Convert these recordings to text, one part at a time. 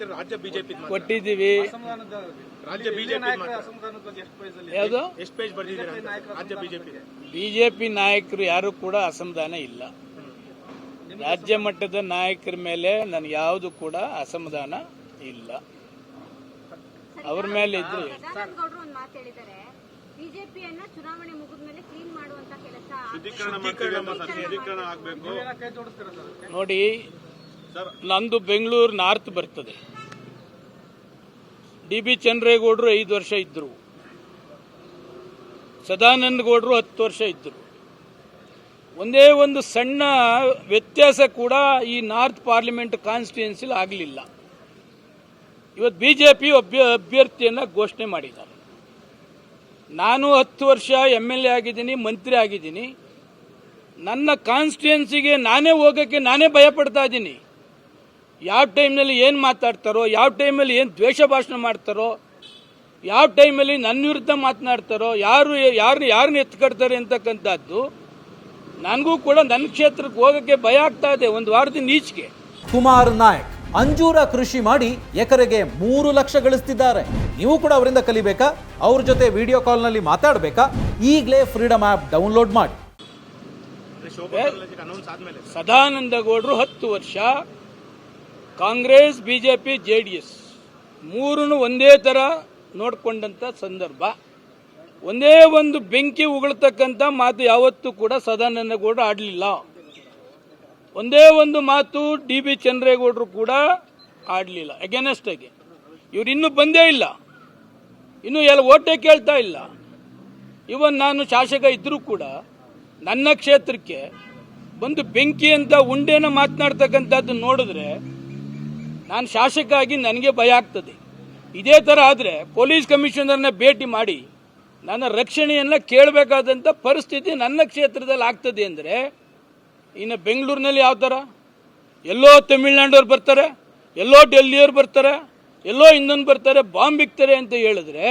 ಹೇಳ್ತಾರೆ? ರಾಜ್ಯ ಬಿಜೆಪಿ ಕೊಟ್ಟಿದ್ದೀವಿ. ರಾಜ್ಯ ಬಿಜೆಪಿ ಯಾವುದು? ಎಷ್ಟು ಪೇಜ್ ಬರೆದಿದ್ದೀರಾ? ರಾಜ್ಯ ಬಿಜೆಪಿ. ಬಿಜೆಪಿ ನಾಯಕರು ಯಾರು ಕೂಡ ಅಸಮಾಧಾನ ಇಲ್ಲ. ರಾಜ್ಯ ಮಟ್ಟದ ನಾಯಕರ ಮೇಲೆ ನನಗೆ ಯಾವುದು ಕೂಡ ಅಸಮಾಧಾನ ಇಲ್ಲ. ಅವ್ರ ಮೇಲೆ ಇದ್ರೆ ಸದಾನಂದ ಗೌಡ್ರು ಒಂದ್ ಮಾತು ಹೇಳಿದ್ದಾರೆ. ಬಿಜೆಪಿಯನ್ನ ಚುನಾವಣೆ ಮುಗಿದ ಮೇಲೆ ಕ್ಲೀನ್ ಮಾಡುವಂತ ಕೆಲಸ ಶುದ್ಧೀಕರಣ ಆಗಬೇಕು. ನೋಡಿ ನಂದು ಬೆಂಗಳೂರು ನಾರ್ತ್ ಬರ್ತದೆ. ಡಿ ಬಿ ಚಂದ್ರೇಗೌಡರು ಐದು ವರ್ಷ ಇದ್ದರು ಸದಾನಂದ ಗೌಡರು ಹತ್ತು ವರ್ಷ ಇದ್ದರು ಒಂದೇ ಒಂದು ಸಣ್ಣ ವ್ಯತ್ಯಾಸ ಕೂಡ ಈ ನಾರ್ತ್ ಪಾರ್ಲಿಮೆಂಟ್ ಕಾನ್ಸ್ಟಿಟ್ಯೂನ್ಸಿಲಿ ಆಗಲಿಲ್ಲ. ಇವತ್ತು ಬಿ ಜೆ ಪಿ ಅಭ್ಯರ್ಥಿಯನ್ನು ಘೋಷಣೆ ಮಾಡಿದ್ದಾರೆ. ನಾನು ಹತ್ತು ವರ್ಷ ಎಂ ಎಲ್ ಎ ಆಗಿದ್ದೀನಿ, ಮಂತ್ರಿ ಆಗಿದ್ದೀನಿ. ನನ್ನ ಕಾನ್ಸ್ಟಿಟ್ಯೂನ್ಸಿಗೆ ನಾನೇ ಹೋಗೋಕ್ಕೆ ನಾನೇ ಭಯಪಡ್ತಾ ಇದ್ದೀನಿ. ಯಾವ ಟೈಮ್ನಲ್ಲಿ ಏನು ಮಾತಾಡ್ತಾರೋ ಯಾವ ಟೈಮಲ್ಲಿ ಏನು ದ್ವೇಷ ಭಾಷಣ ಮಾಡ್ತಾರೋ ಯಾವ ಟೈಮಲ್ಲಿ ನನ್ನ ವಿರುದ್ಧ ಮಾತನಾಡ್ತಾರೋ ಯಾರು ಯಾರು ಯಾರನ್ನ ಎತ್ಕಡ್ತಾರೆ ಅಂತಕ್ಕಂಥದ್ದು ನನಗೂ ಕೂಡ ನನ್ನ ಕ್ಷೇತ್ರಕ್ಕೆ ಹೋಗೋಕ್ಕೆ ಭಯ ಆಗ್ತಾ ಇದೆ ಒಂದು ವಾರದಿಂದ ಈಚೆಗೆ. ಕುಮಾರ್ ನಾಯಕ್ ಅಂಜೂರ ಕೃಷಿ ಮಾಡಿ ಎಕರೆಗೆ ಮೂರು ಲಕ್ಷ ಗಳಿಸ್ತಿದ್ದಾರೆ. ನೀವು ಕೂಡ ಅವರಿಂದ ಕಲಿಬೇಕಾ? ಅವ್ರ ಜೊತೆ ವಿಡಿಯೋ ಕಾಲ್ನಲ್ಲಿ ಮಾತಾಡಬೇಕಾ? ಈಗಲೇ ಫ್ರೀಡಮ್ ಆ್ಯಪ್ ಡೌನ್ಲೋಡ್ ಮಾಡಿ. ಸದಾನಂದ ಗೌಡರು ಹತ್ತು ವರ್ಷ Congress, BJP J D S ಮೂರನ್ನು ಒಂದೇ ಥರ ನೋಡಿಕೊಂಡಂಥ ಸಂದರ್ಭ. ಒಂದೇ ಒಂದು ಬೆಂಕಿ ಉಗುಳ್ತಕ್ಕಂಥ ಮಾತು ಯಾವತ್ತೂ ಕೂಡ ಸದಾನಂದ ಗೌಡರು ಆಡಲಿಲ್ಲ. ಒಂದೇ ಒಂದು ಮಾತು ಡಿ ಬಿ ಚಂದ್ರೇಗೌಡರು ಕೂಡ ಆಡಲಿಲ್ಲ. ಅಗೇನೆಸ್ಟ್ ಆಗಿ. ಇವ್ರು ಇನ್ನೂ ಬಂದೇ ಇಲ್ಲ. ಇನ್ನೂ ಎಲ್ಲ ಓಟೆ ಕೇಳ್ತಾ ಇಲ್ಲ. ಇವನ್ ನಾನು ಶಾಸಕ ಇದ್ದರೂ ಕೂಡ ನನ್ನ ಕ್ಷೇತ್ರಕ್ಕೆ ಬಂದು ಬೆಂಕಿ ಅಂತ ಉಂಡೆನ ಮಾತನಾಡ್ತಕ್ಕಂಥದ್ದು ನೋಡಿದ್ರೆ ನಾನು ಶಾಸಕ ಆಗಿ ನನಗೆ ಭಯ ಆಗ್ತದೆ. ಇದೇ ಥರ ಆದರೆ ಪೊಲೀಸ್ ಕಮಿಷನರ್ನ ಭೇಟಿ ಮಾಡಿ ನನ್ನ ರಕ್ಷಣೆಯನ್ನು ಕೇಳಬೇಕಾದಂಥ ಪರಿಸ್ಥಿತಿ ನನ್ನ ಕ್ಷೇತ್ರದಲ್ಲಿ ಆಗ್ತದೆ ಅಂದರೆ ಇನ್ನು ಬೆಂಗಳೂರಿನಲ್ಲಿ ಯಾವ ಥರ ಎಲ್ಲೋ ತಮಿಳ್ನಾಡವ್ರು ಬರ್ತಾರೆ, ಎಲ್ಲೋ ಡೆಲ್ಲಿಯವ್ರು ಬರ್ತಾರೆ, ಎಲ್ಲೋ ಇನ್ನೊಂದು ಬರ್ತಾರೆ, ಬಾಂಬ್ ಇಕ್ತಾರೆ ಅಂತ ಹೇಳಿದ್ರೆ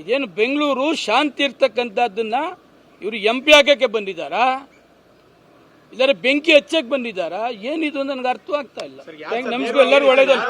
ಇದೇನು ಬೆಂಗಳೂರು ಶಾಂತಿ ಇರ್ತಕ್ಕಂಥದ್ದನ್ನು ಇವರು ಎಂ ಪಿ ಆಗಕ್ಕೆ ಬಂದಿದ್ದಾರಾ? ಇದರ ಬೆಂಕಿ ಹಚ್ಚಕ್ಕೆ ಬಂದಿದ್ದಾರಾ? ಏನಿದು ನನಗೆ ಅರ್ಥ ಆಗ್ತಾ ಇಲ್ಲ. ನಮಗೂ ಎಲ್ಲರೂ ಒಳ್ಳೇದಲ್ಲ